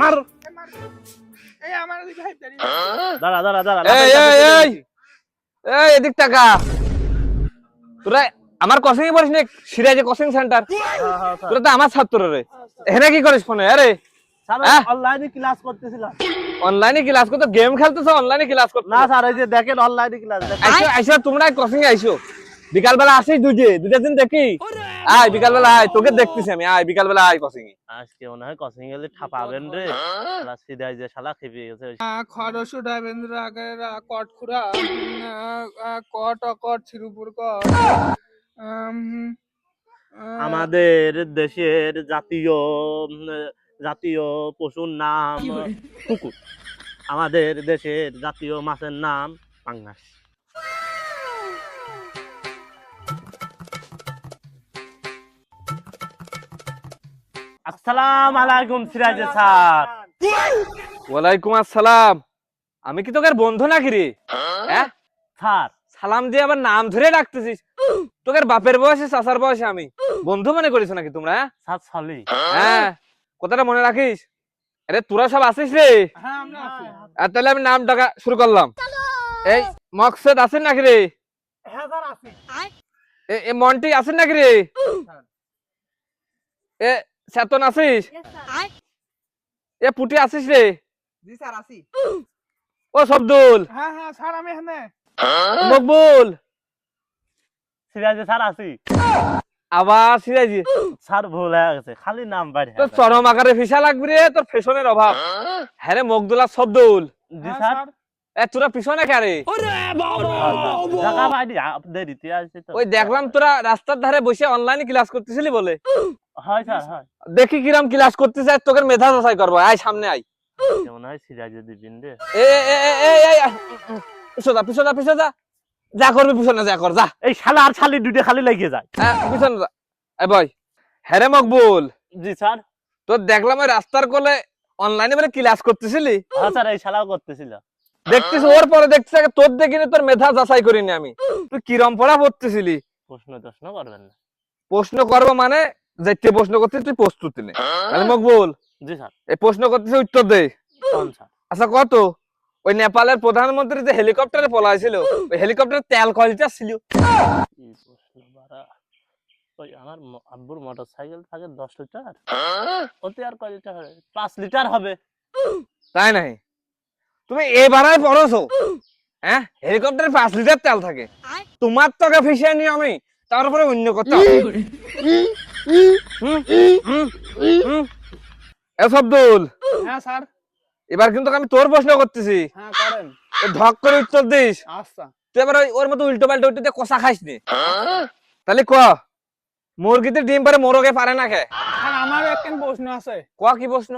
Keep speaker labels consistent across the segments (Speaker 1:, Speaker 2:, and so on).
Speaker 1: মার।
Speaker 2: এই আমার দিকে হাইপ দাঁড়িয়ে
Speaker 1: দাঁড়া দাঁড়া দাঁড়া
Speaker 3: এই এই এই। এই এদিক টাকা তোরা আমার কোচিং এ পড়িস না? সিরাজে কোচিং সেন্টার। তোরা তো আমার ছাত্র রে। এখানে কি করিস ফোনে? আরে।
Speaker 1: স্যার
Speaker 3: হ্যাঁ?
Speaker 1: অনলাইনে ক্লাস করতেছিলাম
Speaker 3: অনলাইনে ক্লাস করতে গেম খেলতেছ অনলাইনে ক্লাস করতে
Speaker 1: না স্যার এই যে দেখেন অনলাইনে ক্লাস
Speaker 3: আইসো আইসো তোমরা কোচিং আইসো? বিকাল বেলা আসিস দুইটে দুইটা দিন দেখি। আয় বিকাল বেলা আয় তোকে দেখতেছি আমি আয় বিকাল বেলা আয় এ
Speaker 1: আজকে মনে হয় কোচিং গেলে ঠাপাবেন রে। শালা সিধাই যে শালা খেপে গেছে।
Speaker 2: খরসু ডাবেন্দ্র আগের কট খুরা কট অকট ছিরুপুর কট।
Speaker 1: আমাদের দেশের জাতীয় জাতীয় পশুর নাম কুকুর। আমাদের দেশের জাতীয় মাছের নাম পাঙ্গাস আসসালাম আলাইকুম সিরাজ স্যার।
Speaker 3: ওয়ালাইকুম আসসালাম। আমি কি তোকে বন্ধু নাকি রে? হ্যাঁ?
Speaker 1: স্যার।
Speaker 3: সালাম দিয়ে আবার নাম ধরে ডাকতেছিস? তোকে বাপের বয়সে চাচার বয়সে আমি। বন্ধু মনে করিস নাকি তোমরা হ্যাঁ?
Speaker 1: Sir sorry.
Speaker 3: হ্যাঁ? কথাটা মনে রাখিস? আরে তোরা সব আসিস রে?
Speaker 2: হ্যাঁ আমরা আছি।
Speaker 3: আর তাহলে আমি নাম ডাকা শুরু করলাম। এই মকসেদ আছেন নাকি রে?
Speaker 2: হ্যাঁ স্যার আছি।
Speaker 3: এ- এ মন্টি আছেন নাকি রে? এ চেতন আছিস? এ পুটি আছিস রে।
Speaker 2: জি স্যার আছি।
Speaker 3: ও সবদুল।
Speaker 2: হ্যাঁ হ্যাঁ স্যার আমি এখানে।
Speaker 3: মকবুল।
Speaker 1: সিরাজ স্যার আছি।
Speaker 3: আবার সিরাজি।
Speaker 1: স্যার ভুল হয়ে গেছে খালি নাম বাড়ি
Speaker 3: তোর চরম আকারে ফিসা লাগবে রে তোর ফ্যাশনের অভাব। হ্যাঁ রে মকদুল আর সবদুল।
Speaker 1: জি
Speaker 2: হ্যাঁ,
Speaker 1: স্যার।
Speaker 3: এ তোরা পিছনে কারে ওই দেখলাম তোরা রাস্তার ধারে বসে অনলাইনে ক্লাস করতেছিলি বলে। দেখি কিরাম ক্লাস করতেছে আর তোকে মেধা যাচাই করব। আয় সামনে আয়।
Speaker 1: কেমন হয় সিরাজে দিবিন রে
Speaker 3: এ এ এ এ পিছনে যা পিছনে যা পিছনে যা। যা করবি পিছনে যা কর যা।
Speaker 1: এই শালা আর শালি দুটো খালি লেগে যায়।
Speaker 3: হ্যাঁ, পিছনে যা। এ বয়। হ্যাঁ রে মকবুল।
Speaker 1: জি স্যার।
Speaker 3: তোর দেখলাম ওই রাস্তার কোলে অনলাইনে বলে ক্লাস করতেছিলি?
Speaker 1: হ্যাঁ স্যার এই শালাও করতেছিল।
Speaker 3: দেখতেছি ওর পরে দেখতেছি আগে তোর দেখিনি তোর মেধা যাচাই করিনি আমি। তুই কিরম পড়া পড়তেছিলি?
Speaker 1: প্রশ্ন টশ্ন করবেন না।
Speaker 3: প্রশ্ন করব মানে যেতে প্রশ্ন করছিস তুই প্রস্তুতি নে। তাহলে মকবুল
Speaker 1: জি স্যার।
Speaker 3: এই প্রশ্ন করতেছি উত্তর দে। আচ্ছা কত? ওই নেপালের প্রধানমন্ত্রী যে হেলিকপ্টারে পলাইছিল ওই হেলিকপ্টারে তেল কয়টা ছিল
Speaker 1: ওই আমার আব্বুর মোটর সাইকেল থাকে দশ লিটার। ওতে আর কয় লিটার হবে? পাঁচ লিটার হবে।
Speaker 3: তাই নাই তুমি এবারে পড়ছো? হ্যাঁ? হেলিকপ্টারে পাঁচ লিটার তেল থাকে। তোমার টাকা ফিসিয়ে নিয়ে আমি তারপরে অন্য কথা। এসবদুল
Speaker 2: হ্যাঁ স্যার।
Speaker 3: এবার কিন্তু আমি তোর প্রশ্ন করতেছি।
Speaker 2: হ্যাঁ করেন।
Speaker 3: ধক করে উত্তর দিস।
Speaker 2: আচ্ছা।
Speaker 3: তুই এবার ওর মতো উল্টো পাল্টা উল্টো কষা খাইস নি। তাহলে ক? মুরগিতে ডিম পারে মোরগে পারে না খে
Speaker 2: আমার একখান প্রশ্ন আছে।
Speaker 3: ক কি প্রশ্ন?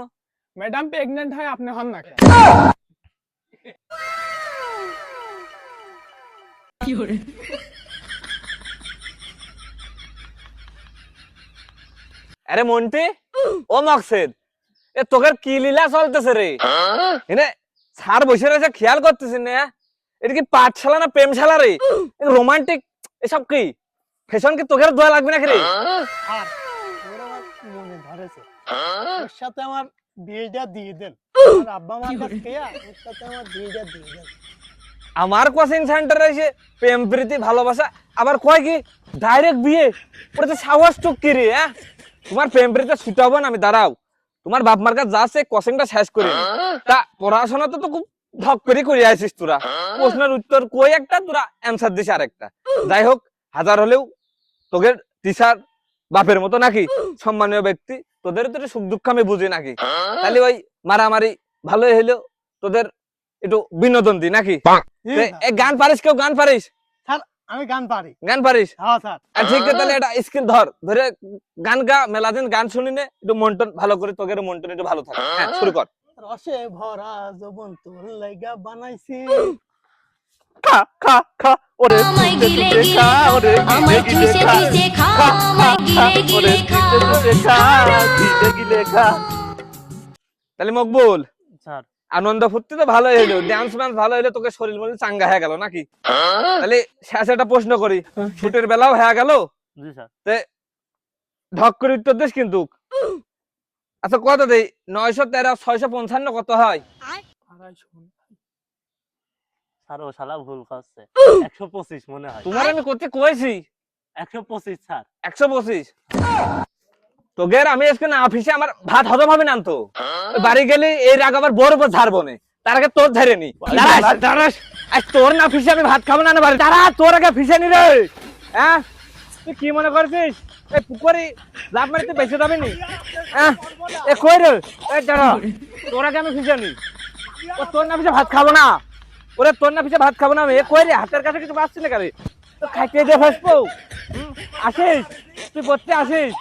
Speaker 2: ম্যাডাম প্রেগনেন্ট হয় আপনি হন না কেন?
Speaker 3: আরে মন্টি ও মকসেদ এ তোকের কি লীলা চলতেছে রে? এনে ছাড় বসে রয়েছে খেয়াল করতেছিস না? এটা কি পাঠশালা না প্রেমশালা রে? রোমান্টিক এসব কি? ফ্যাশন কি তোকের দোয়া লাগবে নাকি রে?
Speaker 4: আর আমার মনে ধরেছে? ওর সাথে আমার বিয়েটা দিয়ে দেন। আমার আব্বা মার কাছ ওর সাথে আমার বিয়েটা দিয়ে দেন।
Speaker 3: আমার কোচিং সেন্টারে এসে প্রেম প্রীতি ভালোবাসা আবার কয় কি? ডাইরেক্ট বিয়ে? ওটা তো সাহস টুক কি রে হ্যাঁ? তোমার প্রেম প্রীতি ছুটাবো না আমি দাঁড়াও। তোমার বাপ মার কাছে যাচ্ছে কোচিংটা শেষ করে তা পড়াশোনা তো তো খুব ধক করে করে আসিস তোরা। প্রশ্নের উত্তর কই একটা তোরা অ্যান্সার দিস আরেকটা। যাই হোক হাজার হলেও তোদের টিচার বাপের মতো নাকি? সম্মানীয় ব্যক্তি তোদের তো সুখ দুঃখ আমি বুঝি নাকি? তাহলে ওই মারামারি ভালোই হইল তোদের একটু বিনোদন দি নাকি? এ গান পারিস কেউ? গান পারিস?
Speaker 4: আমি গান পারি।
Speaker 3: গান পারিস?
Speaker 4: হ্যাঁ স্যার।
Speaker 3: আর ঠিক আছে তাহলে এটা স্কিল ধর। ধরে গান গা মেলা দিন গান শুনি নে একটু মন্টন ভালো করে তোকে মন্টন একটু ভালো থাকে। হ্যাঁ শুরু কর।
Speaker 4: রসে ভরা যৌবন তোর লাইগা বানাইছি।
Speaker 1: খা খা খা ওরে
Speaker 5: আমায় গিলে গিলে
Speaker 1: খা, ওরে
Speaker 5: আমায়
Speaker 1: গিলে খা,
Speaker 5: খা
Speaker 1: খা,
Speaker 5: গিলে গিলে খা।
Speaker 1: চুষে চুষে গিলে গিলে খা।
Speaker 3: তাহলে মকবুল আনন্দ ফুর্তি তো ভালোই হইল ডান্স ম্যান্স ভালো হইল তোকে শরীর মনে চাঙ্গা হয়ে গেল নাকি? তাহলে শেষে একটা প্রশ্ন করি ছুটির বেলাও হয়ে গেল?
Speaker 1: জি
Speaker 3: ঢক করে উত্তর দিস কিন্তু। আচ্ছা কত দেই? নয়শো তেরো ছয়শো পঞ্চান্ন কত হয়?
Speaker 2: হয়।
Speaker 1: স্যার ও শালা ভুল করছে। একশো পঁচিশ মনে হয়।
Speaker 3: তোমার আমি করতে কয়েছি
Speaker 1: একশো পঁচিশ স্যার।
Speaker 3: একশো পঁচিশ। তো গের আমি আজকে না অফিসে আমার ভাত হজম হবে না তো বাড়ি গেলে এই রাগ আবার বড় উপর ঝাড়বো না। তার আগে তোর ঝাড়ে নি। দাঁড়াস। আজ তোর না অফিসে আমি ভাত খাব না না বাড়ি। তারা তোর আগে ফিসে নি রে। হ্যাঁ? তুই কি মনে করছিস? এই পুকুরি লাভ মারিতে বেঁচে যাবে নি? হ্যাঁ? এ কই রে? এই দাঁড়া তোর আগে আমি ফিসে নি। ও তোর না ফিসে ভাত খাব না। ওরে তোর না ফিসে ভাত খাব না আমি। এ কই রে? হাতের কাছে কিছু পাচ্ছি না কারে তো খাইতে দে ফেসবো আসিস? তুই পড়তে আসিস?